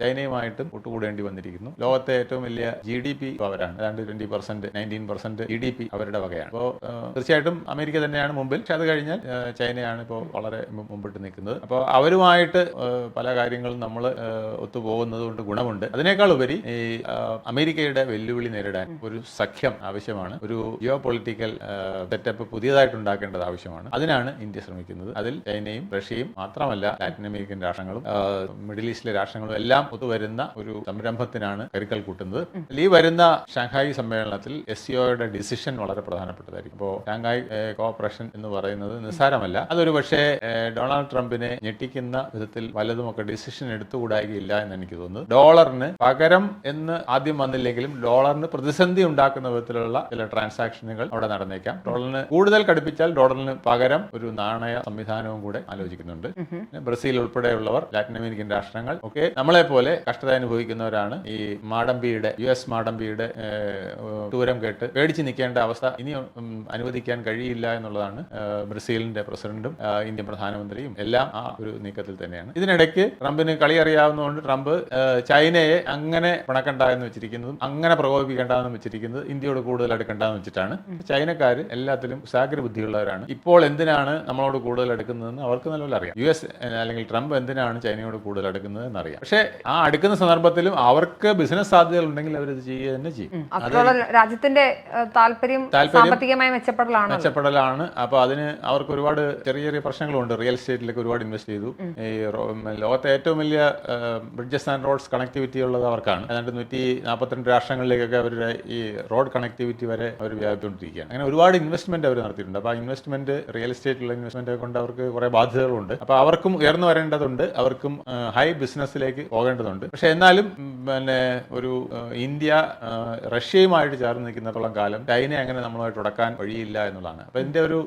ചൈനയുമായിട്ടും ഒട്ടുകൂടേണ്ടി വന്നിരിക്കുന്നു. ലോകത്തെ ഏറ്റവും വലിയ ജി ഡി പി അവരാണ്. ഏതാണ്ട് twenty percent nineteen percent G D P അവരുടെ വകയാണ്. അപ്പോൾ തീർച്ചയായിട്ടും അമേരിക്ക തന്നെയാണ് മുമ്പിൽ. പക്ഷെ അത് കഴിഞ്ഞാൽ ചൈനയാണ് ഇപ്പോൾ വളരെ മുമ്പിട്ട് നിൽക്കുന്നത്. അപ്പോൾ അവരുമായിട്ട് പല കാര്യങ്ങളും നമ്മൾ ഒത്തുപോകുന്നത് കൊണ്ട് ഗുണമുണ്ട്. അതിനേക്കാൾ ഉപരി ഈ അമേരിക്കയുടെ വെല്ലുവിളി നേരിടാൻ ഒരു സഖ്യം ആവശ്യമാണ്. ഒരു ജിയോ പൊളിറ്റിക്കൽ സെറ്റപ്പ് പുതിയതായിട്ട് ഉണ്ടാക്കേണ്ടത് ആവശ്യമാണ്. അതിനാണ് ഇന്ത്യ ശ്രമിക്കുന്നത്. അതിൽ ചൈനയും റഷ്യയും മാത്രമല്ല ലാറ്റിൻ അമേരിക്കൻ രാഷ്ട്രങ്ങളും മിഡിൽ ഈസ്റ്റിലെ രാഷ്ട്രങ്ങളും എല്ലാം ഒത്തുവരുന്ന ഒരു സംരംഭത്തിനാണ് കരുക്കൽ കൂട്ടുന്നത്. ഈ വരുന്ന ഷാങ്ഹായി സമ്മേളനത്തിൽ എസ് സിഒയുടെ ഡിസിഷൻ വളരെ പ്രധാനപ്പെട്ടതായിരിക്കും. അപ്പോൾ ഷാങ്ഹായ് കോഓപ്പറേഷൻ എന്ന് പറയുന്നത് നിസ്സാരമല്ല. അതൊരു പക്ഷേ ഡൊണാൾഡ് ട്രംപിനെ ഞെട്ടിക്കുന്ന വിധത്തിൽ വലതുമൊക്കെ ഡിസിഷൻ എടുത്തുകൂടായികയില്ല എന്ന് എനിക്ക് തോന്നുന്നു ഡോളറിന് പകരം എന്ന് ആദ്യം വന്നില്ലെങ്കിലും ഡോളറിന് പ്രതിസന്ധി ഉണ്ടാക്കുന്ന വിധത്തിലുള്ള ചില ട്രാൻസാക്ഷനുകൾ അവിടെ നടന്നേക്കാം. ഡോളറിന് കൂടുതൽ കടുപ്പിച്ചാൽ ഡോളറിന് പകരം ഒരു നാണയ സംവിധാനവും കൂടെ ആലോചിക്കുന്നുണ്ട്. ബ്രസീൽ ഉൾപ്പെടെയുള്ളവർ ലാറ്റിൻ അമേരിക്കൻ രാഷ്ട്രങ്ങൾ ഒക്കെ നമ്മളെ പോലെ കഷ്ടത അനുഭവിക്കുന്നവരാണ് ഈ മാടമ്പിയുടെ യു എസ് മാടമ്പിയുടെ ദൂരം കേട്ട് പേടിച്ച് നിൽക്കേണ്ട അവസ്ഥ ഇനി അനുവദിക്കാൻ കഴിയില്ല എന്നുള്ളതാണ് ബ്രസീലിന്റെ പ്രസിഡന്റും ഇന്ത്യൻ പ്രധാനമന്ത്രിയും എല്ലാം ആ ഒരു നീക്കത്തിൽ തന്നെയാണ്. ഇതിനിടയ്ക്ക് ട്രംപിന് കളി അറിയാവുന്നതുകൊണ്ട് ട്രംപ് ചൈനയെ അങ്ങനെ പിണക്കണ്ട എന്ന് വെച്ചിരിക്കുന്നതും അങ്ങനെ പ്രകോപിപ്പിക്കേണ്ടെന്ന് വെച്ചിരിക്കുന്നത് ഇന്ത്യയോട് കൂടുതൽ അടുക്കണ്ടെന്ന് വെച്ചിട്ടാണ്. ചൈനക്കാർ എല്ലാത്തിലും സാഗ്ര ബുദ്ധിയുള്ളവരാണ് ഇപ്പോൾ എന്തിനാണ് നമ്മളോട് കൂടുതൽ അടുക്കുന്നതെന്ന് അവർക്ക് നല്ലപോലെ അറിയാം. യു എസ് അല്ലെങ്കിൽ ട്രംപ് എന്തിനാണ് ചൈനയോട് കൂടുതൽ അടുക്കുന്നത് എന്നറിയാം പക്ഷേ ആ അടുക്കുന്ന സന്ദർഭത്തിലും അവർക്ക് ബിസിനസ് സാധ്യതകൾ ഉണ്ടെങ്കിൽ അവർ ഇത് ചെയ്യുക തന്നെ ചെയ്യും. രാജ്യത്തിന്റെ താല്പര്യം സാമ്പത്തികമായ മെച്ചപ്പെടലാണ്. മെച്ചപ്പെടലാണ്. അപ്പൊ അതിന് അവർക്ക് ഒരുപാട് ചെറിയ ചെറിയ പ്രശ്നങ്ങളുണ്ട്. റിയൽ എസ്റ്റേറ്റിലേക്ക് ഒരുപാട് ഇൻവെസ്റ്റ് ചെയ്തു. ഈ ലോകത്തെ ഏറ്റവും വലിയ ബ്രിഡ്ജസ് ആൻഡ് റോഡ്സ് കണക്ടിവിറ്റി ഉള്ളത് അവർക്കാണ്. ഏതാണ്ട് നൂറ്റി നാൽപ്പത്തിരണ്ട് രാഷ്ട്രങ്ങളിലേക്കൊക്കെ അവരുടെ ഈ റോഡ് കണക്ടിവിറ്റി വരെ അവർ വ്യാപിച്ചുകൊണ്ടിരിക്കുകയാണ്. അങ്ങനെ ഒരുപാട് ഇൻവെസ്റ്റ്മെന്റ് അവർ നടത്തിയിട്ടുണ്ട്. അപ്പോൾ ആ ഇൻവെസ്റ്റ്മെന്റ് റിയൽ എസ്റ്റേറ്റിലുള്ള ഇൻവെസ്റ്റ്മെന്റ് കൊണ്ട് അവർക്ക് കുറെ ബാധ്യതകളുണ്ട്. അപ്പോൾ അവർക്കും ഉയർന്നു വരേണ്ടതുണ്ട്. അവർക്കും ഹൈ ബിസിനസ്സിലേക്ക് പോകേണ്ടതുണ്ട് പക്ഷെ എന്നാലും പിന്നെ ഒരു ഇന്ത്യ റഷ്യയുമായിട്ട് ചേർന്ന് നിൽക്കുന്നിടത്തോളം കാലം ചൈന അങ്ങനെ നമ്മളുമായിട്ട് ഉടക്കാൻ വഴിയില്ല എന്നുള്ളതാണ്. അപ്പൊ ഇതിന്റെ ഒരു